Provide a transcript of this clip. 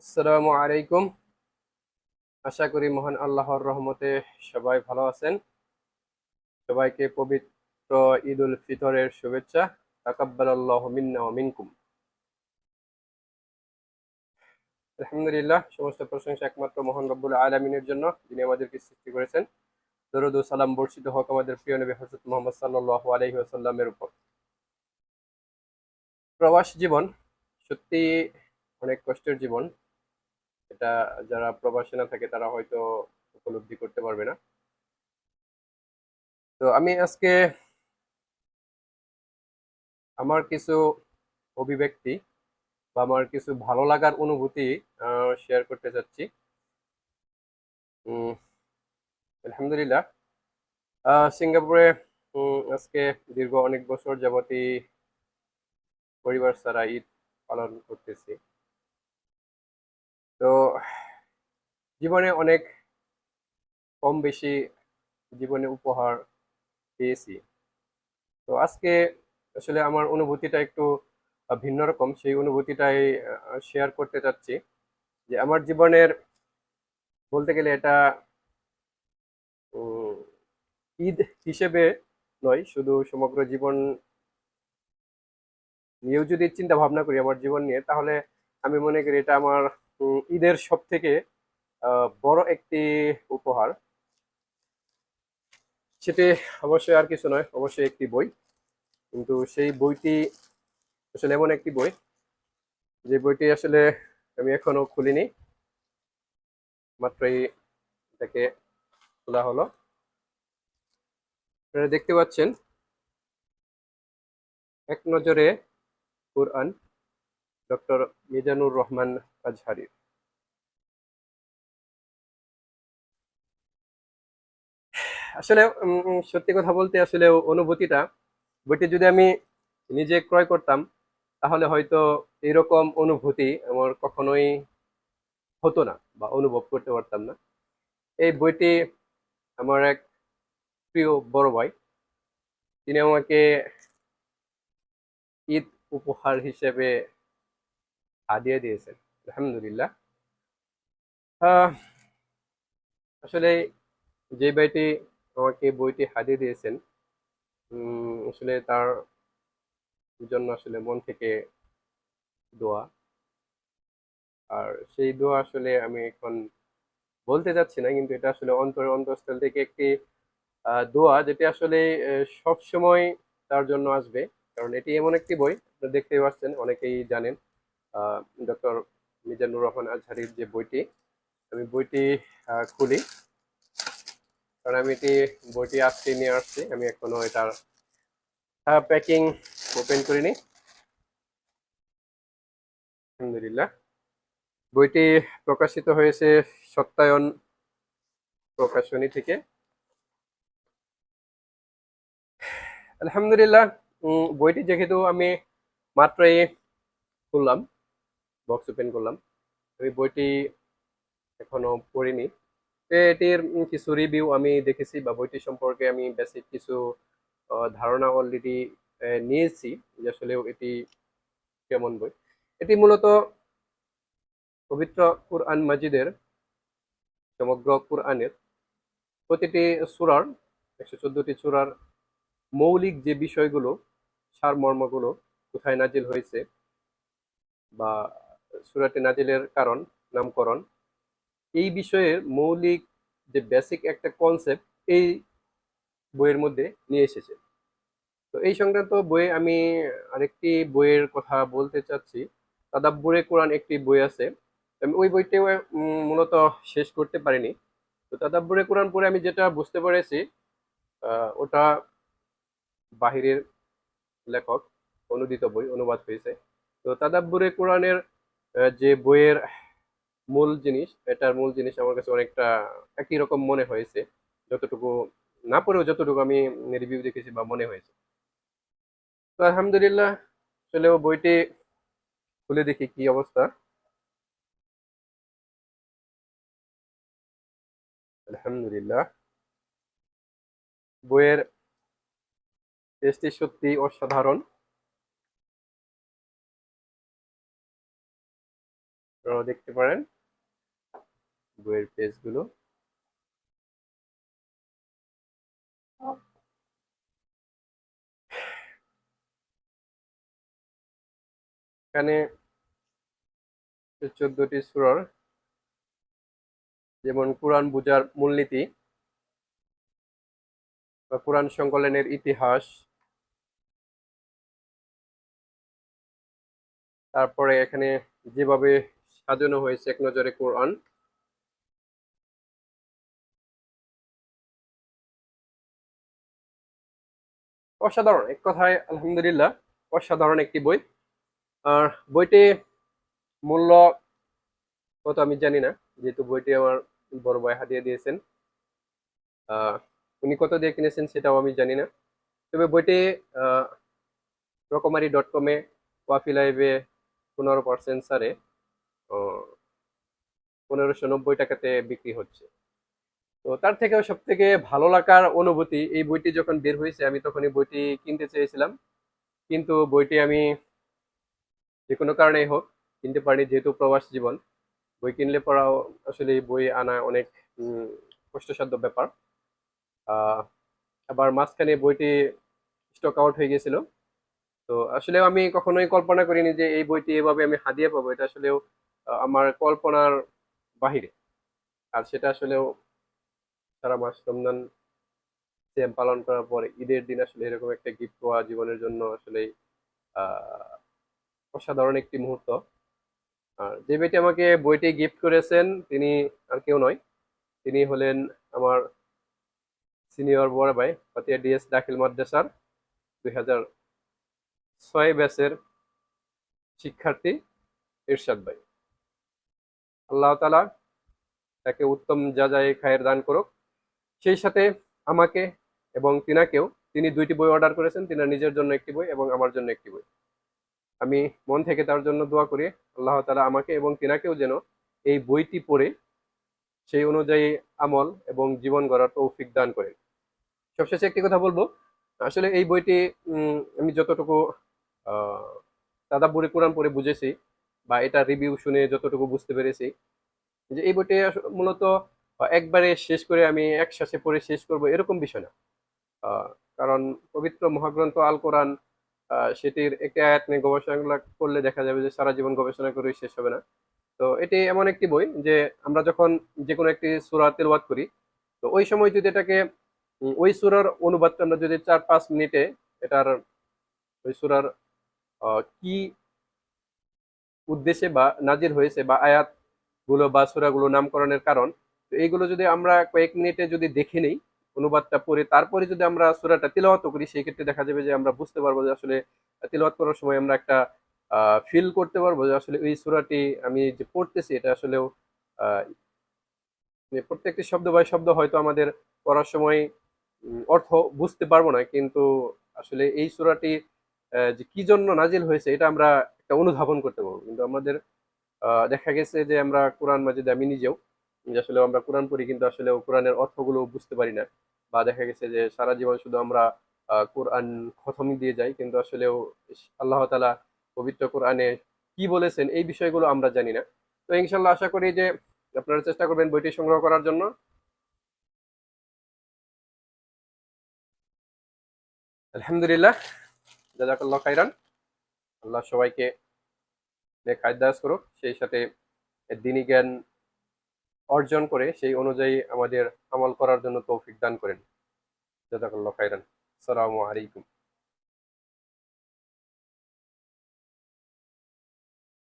আসসালামু আলাইকুম। আশা করি মহান আল্লাহর রহমতে সবাই ভালো আছেন। সবাইকে পবিত্র ঈদ উল ফিতরের শুভেচ্ছা। তাকাব্বালাল্লাহ মিন্না ওয়া মিনকুম। আলহামদুলিল্লাহ, সমস্ত প্রশংসা একমাত্র মহান রব্বুল আলমিনের জন্য। যিনি আমাদেরকে সৃষ্টি করেছেন। দরুদ সালাম বর্ষিত হোক আমাদের প্রিয় নবী হজরত মোহাম্মদ সাল্লাল্লাহু আলাইহি ওয়াসাল্লামের উপর। প্রবাস জীবন সত্যি অনেক কষ্টের জীবন। এটা যারা প্রবাসে না থাকে, তারা হয়তো উপলব্ধি করতে পারবে না। তো আমি আজকে আমার কিছু অভিব্যক্তি বা আমার কিছু ভালো লাগার অনুভূতি শেয়ার করতে চাচ্ছি। আলহামদুলিল্লাহ। সিঙ্গাপুরে আজকে দীর্ঘ অনেক বছর যাবতই পরিবার ছাড়া ঈদ পালন করতেছি। তো জীবনে অনেক কম বেশি জীবনে উপহার পেয়েছি। তো আজকে আসলে আমার অনুভূতিটা একটু ভিন্ন রকম। সেই অনুভূতিটাই শেয়ার করতে চাচ্ছি যে আমার জীবনের বলতে গেলে এটা ঈদ হিসেবে নয়, শুধু সমগ্র জীবন নিয়েও যদি চিন্তা ভাবনা করি, আমার জীবন নিয়ে, তাহলে আমি মনে করি এটা আমার ঈদের সব থেকে বড় একটি উপহার, সেটি অবশ্যই আর কিছু নয়, অবশ্যই একটি বই। কিন্তু সেই বইটি আসলে এমন একটি বই, যে বইটি আসলে আমি এখনও খুলিনি। মাত্রই এটাকে খোলা হলো। আপনারা দেখতে পাচ্ছেন, এক নজরে কোরআন। ডক্টর মিজানুর রহমান আজহারির আসলে সত্যি কথা বলতে আসলে অনুভূতিটা, বইটি যদি আমি নিজে ক্রয় করতাম, তাহলে হয়তো এরকম অনুভূতি আমার কখনোই হতো না বা অনুভব করতে পারতাম না। এই বইটি আমার এক প্রিয় বড় ভাই, তিনি আমাকে ঈদ উপহার হিসেবে হাদিয়া দিয়েছেন। আলহামদুলিল্লাহ। আসলে যে ভাইটি আমাকে বইটি হাদিয়ে দিয়েছেন আসলে তার জন্য আসলে মন থেকে দোয়া। আর সেই দোয়া আসলে আমি এখন বলতে যাচ্ছি না, কিন্তু এটা আসলে অন্তর অন্তঃস্থল থেকে একটি দোয়া যেটি আসলে সব সময় তার জন্য আসবে। কারণ এটি এমন একটি বই দেখতেই পাচ্ছেন, অনেকেই জানেন। ডক্টর মিজানুর রহমান আজহারির যে বইটি, আমি বইটি খুলি। কারণ আমি এটি, বইটি আজকে নিয়ে আসছি, আমি এখনও এটার প্যাকিং ওপেন করিনি। আলহামদুলিল্লাহ। বইটি প্রকাশিত হয়েছে সত্যায়ন প্রকাশনী থেকে। আলহামদুলিল্লাহ বইটি যেহেতু আমি মাত্রই খুললাম বক্স ওপেন করলাম। আমি বইটি এখনও পড়িনি। এটির কিছু রিভিউ আমি দেখেছি বা বইটি সম্পর্কে আমি বেসিক কিছু ধারণা অলরেডি নিয়েছি যে আসলে এটি কেমন বই। এটি মূলত পবিত্র কুরআন মাজিদের, সমগ্র কুরআনের প্রতিটি সূরার, একশো চোদ্দটি সূরার মৌলিক যে বিষয়গুলো, সারমর্মগুলো কোথায় নাজিল হয়েছে বা সূরাটি নাজিলের কারণ, নামকরণ, এই বিষয়ের মৌলিক যে বেসিক একটা কনসেপ্ট এই বইয়ের মধ্যে নিয়ে এসেছে। তো এই সংক্রান্ত বইয়ে আমি আরেকটি বইয়ের কথা বলতে চাচ্ছি। তাদাব্বুরে কোরআন একটি বই আছে। আমি ওই বইটি মূলত শেষ করতে পারিনি। তো তাদাব্বুরে কোরআন পড়ে আমি যেটা বুঝতে পেরেছি ওটা বাহিরের লেখক, অনুদিত বই, অনুবাদ হয়েছে। তো তাদাব্বুরে কোরআনের যে বইয়ের মূল জিনিস, এটার মূল জিনিস আমার কাছে অনেকটা একই রকম মনে হয়েছে। যতটুকু না পড়েও যতটুকু আমি রিভিউ দেখেছি বা মনে হয়েছে। তো আলহামদুলিল্লাহ আসলে ও বইটি খুলে দেখি কি অবস্থা। আলহামদুলিল্লাহ। বইয়ের টেস্টটি সত্যি অসাধারণ। আপনারাও দেখতে পারেন বইয়ের পেজগুলো। এখানে চোদ্দটি সুরার, যেমন কোরআন বুজার মূলনীতি বা কোরআন সংকলনের ইতিহাস। তারপরে এখানে যেভাবে সাজানো হয়েছে এক নজরে কোরআন। অসাধারণ, এক কথায় আলহামদুলিল্লাহ, অসাধারণ একটি বই। আর বইটি মূল্য কত আমি জানি না, যেহেতু বইটি আমার বড় ভাই হাতিয়ে দিয়েছেন। উনি কত দিয়ে কিনেছেন সেটাও আমি জানি না। তবে বইটি রকমারি ডট কমে ওয়াফি লাইভে পনেরো পার্সেন্ট সারে পনেরোশো নব্বই টাকাতে বিক্রি হচ্ছে। তো তার থেকেও সব থেকে ভালো লাগার অনুভূতি এই বইটি যখন বের হয়েছে, আমি তখন এই বইটি কিনতে চেয়েছিলাম। কিন্তু বইটি আমি যে কোনো কারণেই হোক কিনতে পারিনি, যেহেতু প্রবাস জীবন। বই কিনলে পড়াও আসলে বই আনা অনেক কষ্টসাধ্য ব্যাপার। আবার মাঝখানে বইটি স্টক আউট হয়ে গেছিল তো আসলে আমি কখনোই কল্পনা করিনি যে এই বইটি এভাবে আমি হাদিয়া পাবো। এটা আসলেও আমার কল্পনার বাহিরে। আর সেটা আসলেও সারা মাস রমজান সিয়াম পালন করার পর ঈদের দিন আসলে এরকম একটা গিফট পাওয়া জীবনের জন্য আসলে অসাধারণ একটি মুহূর্ত। আর যে ব্যক্তি আমাকে বইটি গিফট করেছেন, তিনি আর কেউ নয়, তিনি হলেন আমার সিনিয়র বড় ভাই ফাতিয়া ডিএস দাখিল মাদ্রাসার দুই হাজার ছয় ব্যাচের শিক্ষার্থী ইরশাদ ভাই। আল্লাহ তালা তাকে উত্তম যা যায় খায়ের দান করুক সেই সাথে আমাকে এবং তিনাকেও তিনি দুইটি বই অর্ডার করেছেন তিনার নিজের জন্য একটি বই এবং আমার জন্য একটি বই। আমি মন থেকে তার জন্য দোয়া করি আল্লাহ তালা আমাকে এবং তিনাকেও যেন এই বইটি পড়ে সেই অনুযায়ী আমল এবং জীবন গড়ার তৌফিক দান করেন। সবশেষে একটি কথা বলব আসলে এই বইটি আমি যতটুকু আহ, তাদাব্বুরি কোরআন পড়ে বুঝেছি বা এটা রিভিউ শুনে যতটুকু বুঝতে পেরেছি, যে এই বইটি মূলত একবারে শেষ করে আমি একসাথে পড়ে শেষ করব এরকম বিষয় না। কারণ পবিত্র মহাগ্রন্থ আল কোরআন সেটির একটি আয়াত নিয়ে গবেষণা করলে দেখা যাবে যে সারা জীবন গবেষণা করে শেষ হবে না। তো এটি এমন একটি বই যে আমরা যখন যে কোনো একটি সূরা তেলাওয়াত করি, তো ওই সময় যদি এটাকে ওই সূরার অনুবাদটা আমরা যদি চার পাঁচ মিনিটে এটার, ওই সূরার কি উদ্দেশ্যে বা নাজির হয়েছে বা আয়াতগুলো বা সূরাগুলো নামকরণের কারণ, তো এইগুলো যদি আমরা কয়েক মিনিটে যদি দেখে নিই, অনুবাদটা পড়ে তারপরে যদি আমরা সূরাটা তিলাওয়াত করি, সেই ক্ষেত্রে দেখা যাবে যে আমরা বুঝতে পারব যে আসলে তিলাওয়াত করার সময় আমরা একটা ফিল করতে পারব যে আসলে এই সূরাটি আমি যে পড়তেছি এটা আসলেও মানে প্রত্যেকটি শব্দ বাই শব্দ হয়তো আমাদের পড়ার সময় অর্থ বুঝতে পারব না, কিন্তু আসলে এই সূরাটি যে কি জন্য নাজিল হয়েছে এটা আমরা একটা অনুধাবন করতে পারব। কিন্তু আমাদের দেখা গেছে যে আমরা কোরআন মাজিদে আমি নিজেও আসলে আমরা কোরআন পড়ি কিন্তু আসলে কোরআনের অর্থগুলো বুঝতে পারি না। বা দেখা গেছে যে সারা জীবন শুধু আমরা কোরআন খতমই দিয়ে যাই, কিন্তু আসলেও আল্লাহ তাআলা পবিত্র কোরআনে কি বলেছেন এই বিষয়গুলো আমরা জানি না। তো ইনশাল্লাহ আশা করি যে আপনারা চেষ্টা করবেন বইটি সংগ্রহ করার জন্য। আলহামদুলিল্লাহ, জাজাকাল্লাহ খাইরান আল্লাহ সবাইকে নেক করুক, সেই সাথে দিনী জ্ঞান অর্জন করে সেই অনুযায়ী আমাদের আমল করার জন্য তৌফিক দান করেন। জাজাকাল্লাহ খাইরান আসসালামু আলাইকুম।